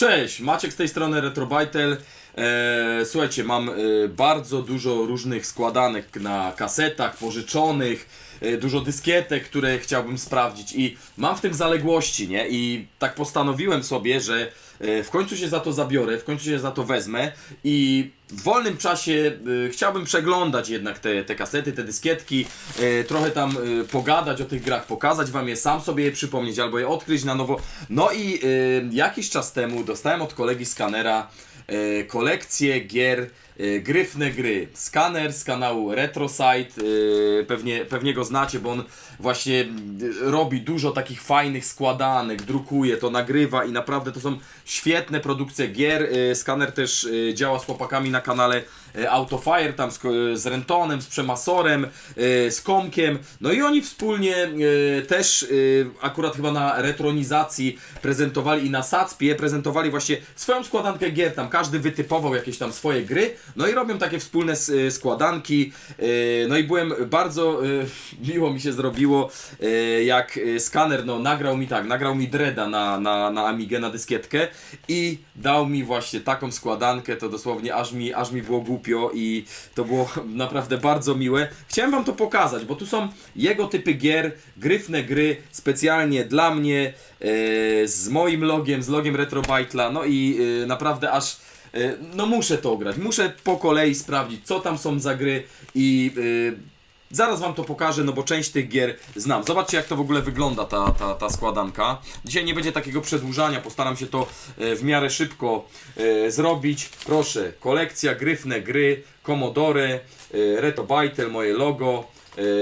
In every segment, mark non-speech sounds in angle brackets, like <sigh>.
Cześć, Maciek z tej strony Retrobajtel. E, słuchajcie, mam e, bardzo dużo różnych składanek na kasetach pożyczonych, dużo dyskietek, które chciałbym sprawdzić i mam w tym zaległości, nie? I tak postanowiłem sobie, że e, w końcu się za to zabiorę, w końcu się za to wezmę i w wolnym czasie e, chciałbym przeglądać jednak te, te kasety, te dyskietki, e, trochę tam e, pogadać o tych grach, pokazać wam je, sam sobie je przypomnieć albo je odkryć na nowo. No i e, jakiś czas temu dostałem od kolegi skanera e, kolekcję gier e, Gryfne Gry. Skaner z kanału RetroSite, e, pewnie, pewnie go znacie, bo on właśnie robi dużo takich fajnych składanek, drukuje to, nagrywa i naprawdę to są świetne produkcje gier. E, Skaner też e, działa z chłopakami na kanale e, Autofire, tam z, Rentonem, z Przemasorem, z Komkiem. No i oni wspólnie też akurat chyba na retronizacji prezentowali i na Sacpie prezentowali właśnie swoją składankę gier. Tam każdy wytypował jakieś tam swoje gry. No i robią takie wspólne składanki. No i byłem bardzo <laughs> miło mi się zrobiło, e, jak e, skaner no, nagrał mi tak, nagrał mi Dreda na, na, na Amigę, na dyskietkę i dał mi właśnie taką składankę, to dosłownie aż mi, aż mi było głupio i to było <laughs> naprawdę bardzo miłe. Chciałem wam to pokazać, bo tu są jego typy gier, gryfne gry, specjalnie dla mnie, e, z moim logiem, z logiem Retrobitla, no i naprawdę aż no muszę to grać, muszę po kolei sprawdzić, co tam są za gry i Zaraz wam to pokażę, no bo część tych gier znam. Zobaczcie jak to w ogóle wygląda ta, ta, ta składanka. Dzisiaj nie będzie takiego przedłużania, postaram się to e, w miarę szybko e, zrobić. Proszę, kolekcja gryfne gry, Commodore, e, Retrobytel, moje logo.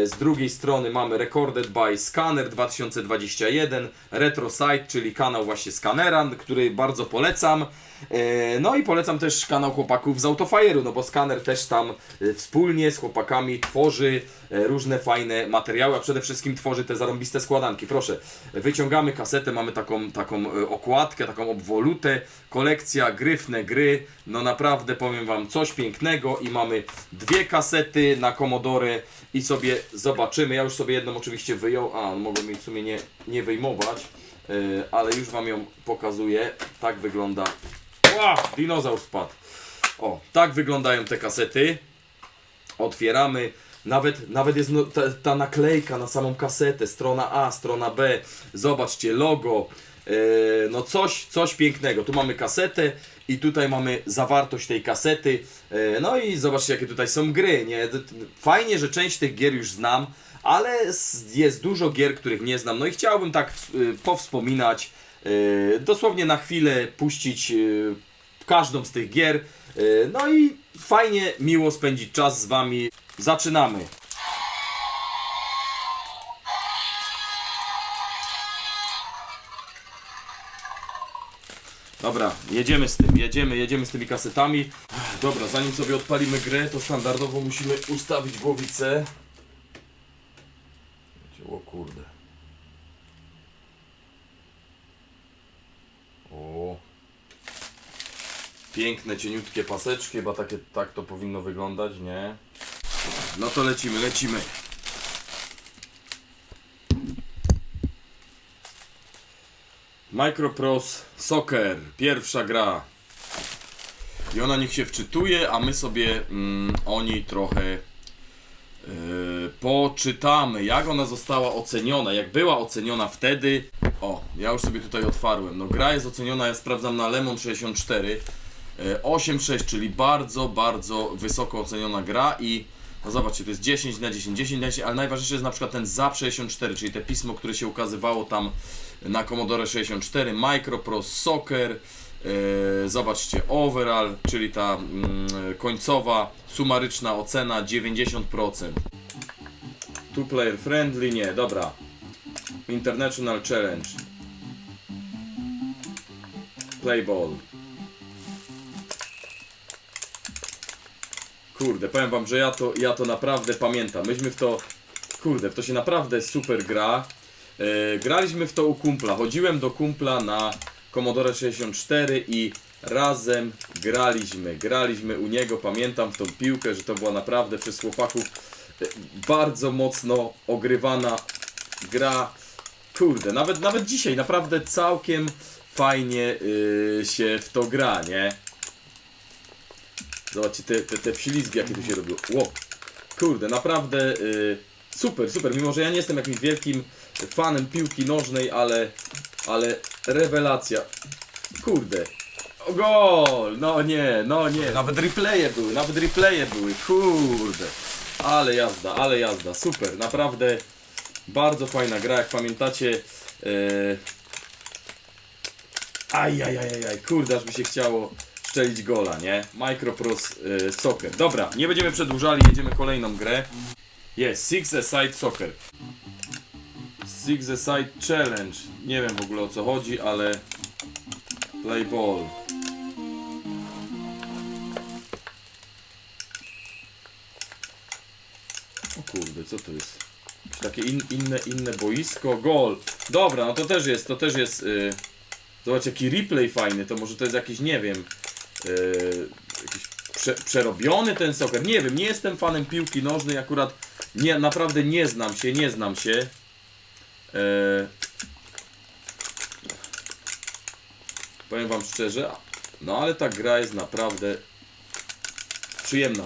Z drugiej strony mamy Recorded by Scanner 2021, RetroSite, czyli kanał właśnie Scanera, który bardzo polecam. E, No i polecam też kanał chłopaków z Autofire'u, no bo Scanner też tam e, wspólnie z chłopakami tworzy e, różne fajne materiały, a przede wszystkim tworzy te zarąbiste składanki. Proszę, wyciągamy kasetę, mamy taką, taką okładkę, taką obwolutę, kolekcja gryfne gry, no naprawdę powiem wam coś pięknego i mamy dwie kasety na Commodore i sobie zobaczymy, ja już sobie jedną oczywiście wyjął, a mogę mi w sumie nie, nie wyjmować, ale już wam ją pokazuję, tak wygląda Ła, dinozaur spadł. O, tak wyglądają te kasety. Otwieramy. Nawet, nawet jest no, ta, ta naklejka na samą kasetę. Strona A, strona B. Zobaczcie, logo. E, no coś, coś pięknego. Tu mamy kasetę i tutaj mamy zawartość tej kasety. E, no i zobaczcie, jakie tutaj są gry. Nie? Fajnie, że część tych gier już znam, ale jest dużo gier, których nie znam. No i chciałbym tak y, powspominać. E, Dosłownie na chwilę puścić y, każdą z tych gier. Yy, No i fajnie, miło spędzić czas z Wami. Zaczynamy. Dobra, jedziemy z tym, jedziemy, jedziemy z tymi kasetami. Dobra, zanim sobie odpalimy grę, to standardowo musimy ustawić głowicę. O kurde. O. Piękne, cieniutkie paseczki, chyba takie, tak to powinno wyglądać, nie? No to lecimy, lecimy. Microprose Soccer, pierwsza gra. I ona niech się wczytuje, a my sobie mm, o niej trochę yy, poczytamy, jak ona została oceniona, jak była oceniona wtedy. O, ja już sobie tutaj otwarłem. No gra jest oceniona, ja sprawdzam na Lemon 64. e, 8.6, czyli bardzo, bardzo wysoko oceniona gra i no zobaczcie, to jest 10 na 10, 10 na 10, ale najważniejsze jest na przykład ten ZAP 64, czyli te pismo, które się ukazywało tam na Commodore 64, Microprose Soccer, e, zobaczcie, Overall, czyli ta mm, końcowa, sumaryczna ocena 90%. Two player friendly, nie, dobra. International Challenge. Play ball. Kurde, powiem wam, że ja to, ja to naprawdę pamiętam. Myśmy w to, kurde, w to się naprawdę super gra. E, graliśmy w to u kumpla. Chodziłem do kumpla na Commodore 64 i razem graliśmy. Graliśmy u niego, pamiętam w tą piłkę, że to była naprawdę przez chłopaków e, bardzo mocno ogrywana gra. Kurde, nawet, nawet dzisiaj naprawdę całkiem, fajnie y, się w to gra, nie? Zobaczcie te, te, te jakie tu się robią. Ło, kurde, naprawdę y, super, super. Mimo, że ja nie jestem jakimś wielkim fanem piłki nożnej, ale, ale rewelacja. Kurde. O, gol! No nie, no nie. Nawet replaye były, nawet replaye były. Kurde. Ale jazda, ale jazda. Super, naprawdę bardzo fajna gra. Jak pamiętacie, yy... Ajajajaj, kurde, aż mi się chciało szczelić gola, nie? Microprose y, Soccer. Dobra, nie będziemy przedłużali, jedziemy kolejną grę. Jest, Six A Side Soccer. Six A Side Challenge. Nie wiem w ogóle o co chodzi, ale... Play ball. O kurde, co to jest? Jakieś takie in, inne, inne boisko. Gol. Dobra, no to też jest, to też jest... Y... Zobacz jaki replay fajny, to może to jest jakiś, nie wiem, yy, jakiś prze, przerobiony ten soccer. Nie wiem, nie jestem fanem piłki nożnej, akurat nie, naprawdę nie znam się, nie znam się. Yy, powiem wam szczerze, no ale ta gra jest naprawdę przyjemna.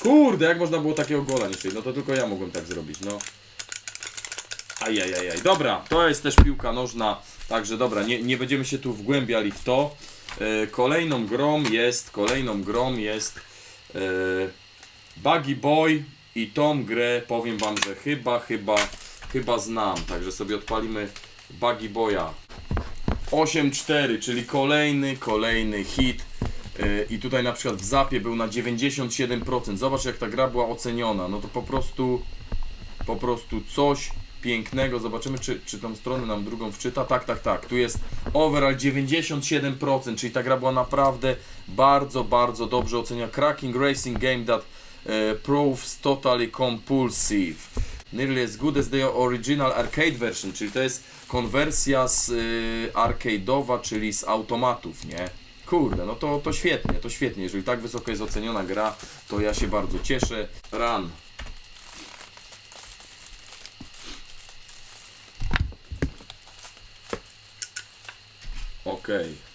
Kurde, jak można było takiego gola strzelić? No to tylko ja mogłem tak zrobić, no. Ajajajaj. Dobra, to jest też piłka nożna, także dobra, nie, nie będziemy się tu wgłębiali w to. E, kolejną grą jest, kolejną grą jest e, Buggy Boy i tą grę powiem wam, że chyba, chyba, chyba znam, także sobie odpalimy Buggy Boya. 8-4, czyli kolejny, kolejny hit. E, I tutaj na przykład w zapie był na 97%. Zobacz jak ta gra była oceniona. No to po prostu po prostu coś pięknego. Zobaczymy, czy, czy tą stronę nam drugą wczyta. Tak, tak, tak. Tu jest overall 97%, czyli ta gra była naprawdę bardzo, bardzo dobrze oceniona. Cracking Racing Game that e, proves totally compulsive. Nearly as good as the original arcade version, czyli to jest konwersja z y, arcade'owa, czyli z automatów, nie? Kurde, no to, to świetnie, to świetnie. Jeżeli tak wysoko jest oceniona gra, to ja się bardzo cieszę. Run. Okej.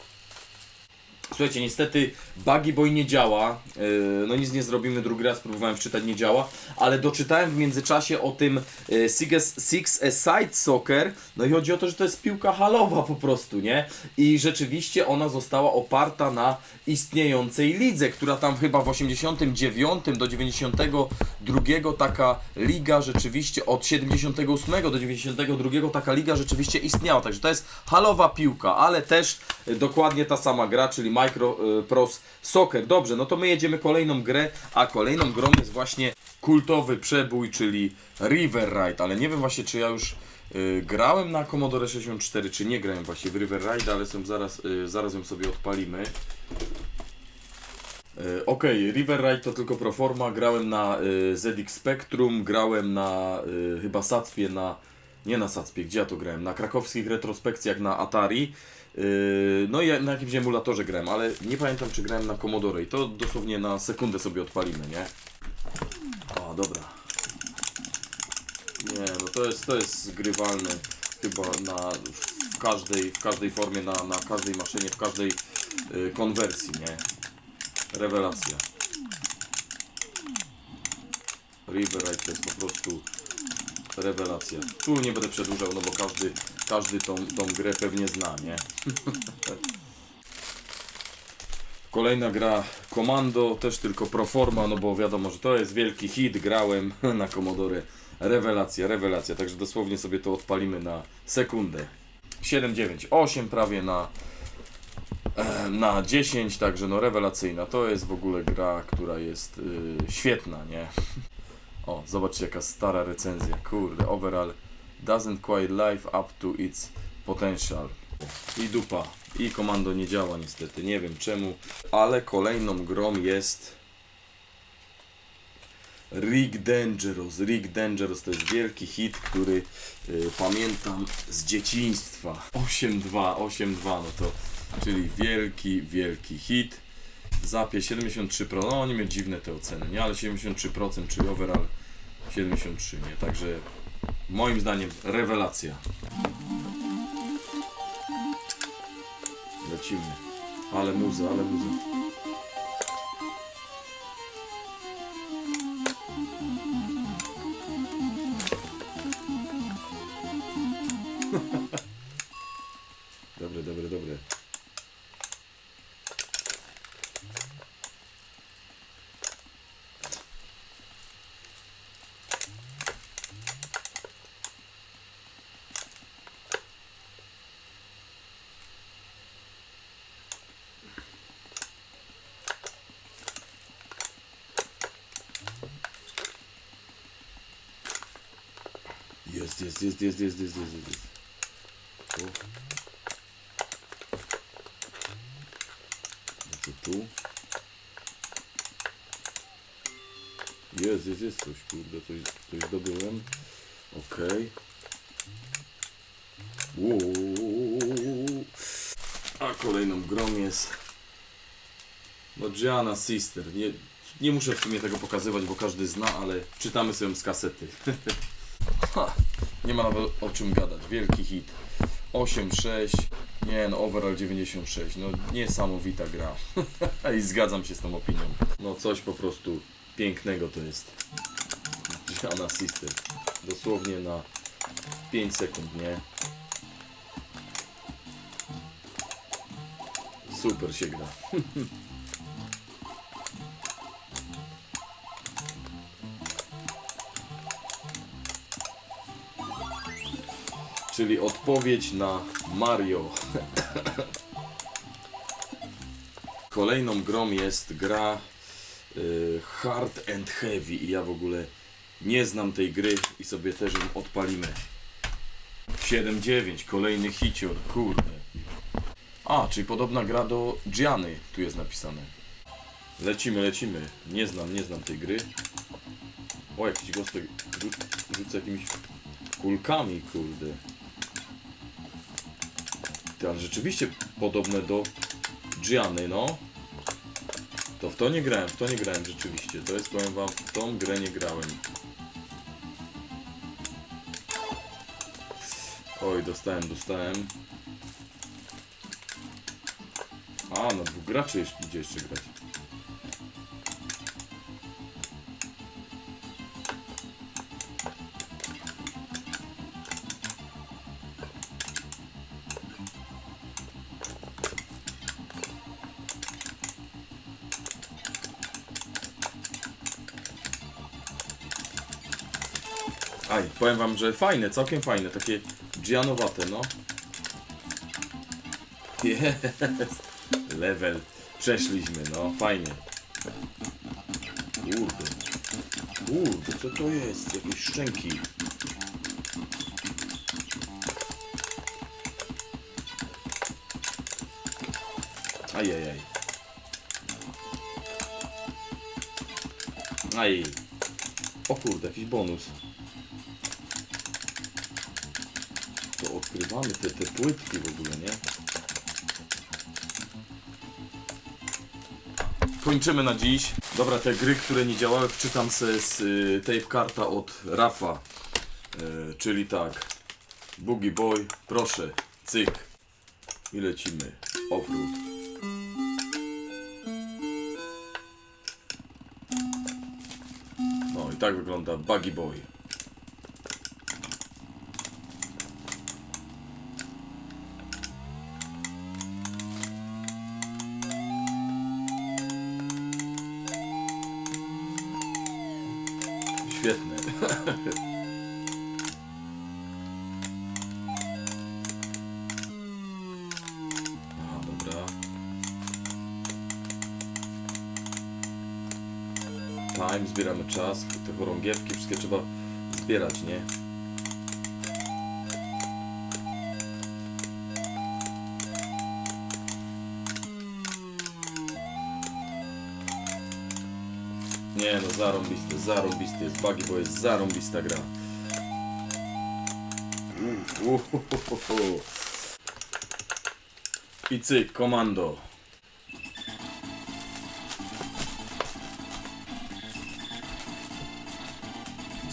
Słuchajcie, niestety Buggy Boy nie działa. Yy, no nic nie zrobimy, drugi raz próbowałem wczytać, nie działa. Ale doczytałem w międzyczasie o tym yy, Six, A Side Soccer. No i chodzi o to, że to jest piłka halowa po prostu, nie? I rzeczywiście ona została oparta na istniejącej lidze, która tam chyba w 89 do 92 taka liga rzeczywiście, od 78 do 92 taka liga rzeczywiście istniała. Także to jest halowa piłka, ale też dokładnie ta sama gra, czyli Micro y, Soccer. Dobrze, no to my jedziemy kolejną grę, a kolejną grą jest właśnie kultowy przebój, czyli River Ride, ale nie wiem właśnie czy ja już y, grałem na Commodore 64, czy nie grałem właśnie w River Ride, ale są zaraz, y, zaraz ją sobie odpalimy. E, Okej, River Ride to tylko proforma, grałem na y, ZX Spectrum, grałem na y, chyba Sacpie, na nie na Sacpie, gdzie ja to grałem? Na krakowskich retrospekcjach na Atari. Y, no i ja na jakimś emulatorze grałem, ale nie pamiętam czy grałem na Commodore i to dosłownie na sekundę sobie odpalimy, nie? O, dobra. Nie, no to jest, to jest zgrywalne chyba na, w, każdej, w każdej formie, na, na każdej maszynie, w każdej y, konwersji, nie? Rewelacja. Riverite to jest po prostu rewelacja. Tu nie będę przedłużał, no bo każdy, każdy tą, tą grę pewnie zna, nie? Kolejna gra Komando, też tylko proforma, no bo wiadomo, że to jest wielki hit, grałem <laughs> na Commodore. Rewelacja, rewelacja, także dosłownie sobie to odpalimy na sekundę. 7, 9, 8 prawie na, na 10, także no rewelacyjna. To jest w ogóle gra, która jest y, świetna, nie? O, zobaczcie jaka stara recenzja, kurde, overall doesn't quite live up to its potential. I dupa, i komando nie działa niestety, nie wiem czemu, ale kolejną grą jest Rig Dangerous. Rig Dangerous to jest wielki hit, który y, pamiętam z dzieciństwa. 8-2, 8-2, no to czyli wielki, wielki hit. Zapie 73%, no oni mieli dziwne te oceny, nie? Ale 73%, czyli overall 73, nie? Także moim zdaniem rewelacja. lecimy. Ale muza, ale muza. Jest, jest, jest, jest, jest, jest, jest, jest. Tu. Może tu. Jest, jest, jest coś, kurde, coś, coś zdobyłem. Okej. Uuu. A kolejną grą jest no Gianna Sister. Nie, nie muszę w sumie tego pokazywać, bo każdy zna, ale czytamy sobie z kasety. <laughs> Ha, nie ma nawet o czym gadać. Wielki hit. 8-6. Nie no, overall 96. No niesamowita gra. <laughs> I zgadzam się z tą opinią. No coś po prostu pięknego to jest. Gianna Sister. Dosłownie na 5 sekund, nie? Super się gra. <laughs> Czyli odpowiedź na Mario. Kolejną grą jest gra y, Hard and Heavy i ja w ogóle nie znam tej gry i sobie też ją odpalimy. 7-9, kolejny hicior, kurde. A, czyli podobna gra do Gianny, tu jest napisane. Lecimy, lecimy. Nie znam, nie znam tej gry. O, jakiś gostek rzu- rzuca jakimiś kulkami, kurde. Ale rzeczywiście podobne do Gianny, no. To w to nie grałem, w to nie grałem rzeczywiście. To jest, powiem wam, w tą grę nie grałem. Oj, dostałem, dostałem. A, no dwóch graczy jeszcze idzie jeszcze grać. Aj, powiem wam, że fajne, całkiem fajne, takie Gianowate, no. Jest. Level. Przeszliśmy, no, fajnie. Kurde. Kurde, co to jest? Jakieś szczęki. Ajajaj. Aj. O kurde, jakiś bonus. Odkrywamy te, te płytki w ogóle, nie? Kończymy na dziś. Dobra, te gry, które nie działały, wczytam se z y, tape karta od Rafa. Y, czyli tak. Boogie Boy, proszę, cyk. I lecimy. Offroad. No i tak wygląda Buggy Boy. Time, zbieramy czas. Te chorągiewki wszystkie trzeba zbierać, nie? Nie no, zarąbisty, zarąbisty jest Buggy, bo jest zarąbista gra. Uhuhuhuhu. I cyk, komando.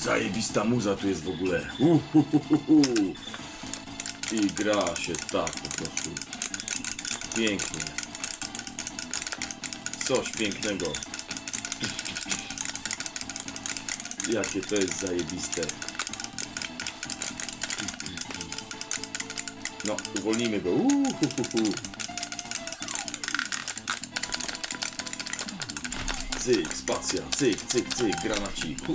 Zajebista muza tu jest w ogóle. Uhuhuhuhu. I gra się tak po prostu. Pięknie. Coś pięknego. Jakie to jest zajebiste. No, uwolnijmy go. Uuu, hu, hu, hu. Cyk, spacja, cyk, cyk, cyk, granacik. Hu,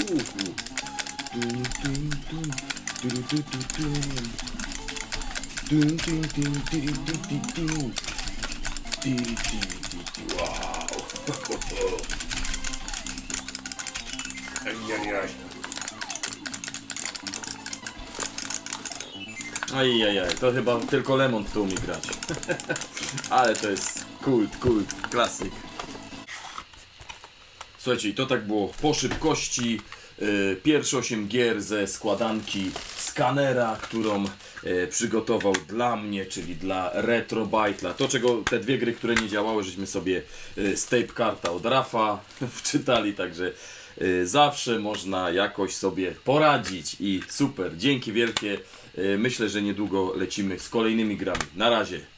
Ajajaj. To chyba tylko Lemon w to umie grać. <laughs> Ale to jest kult, kult, klasyk. Słuchajcie, to tak było po szybkości. Yy, pierwsze 8 gier ze składanki skanera, którą yy, przygotował dla mnie, czyli dla Retro Bytla. To, czego te dwie gry, które nie działały, żeśmy sobie yy, z tape karta od Rafa <laughs> wczytali, także zawsze można jakoś sobie poradzić i super. Dzięki wielkie. Myślę, że niedługo lecimy z kolejnymi grami. Na razie.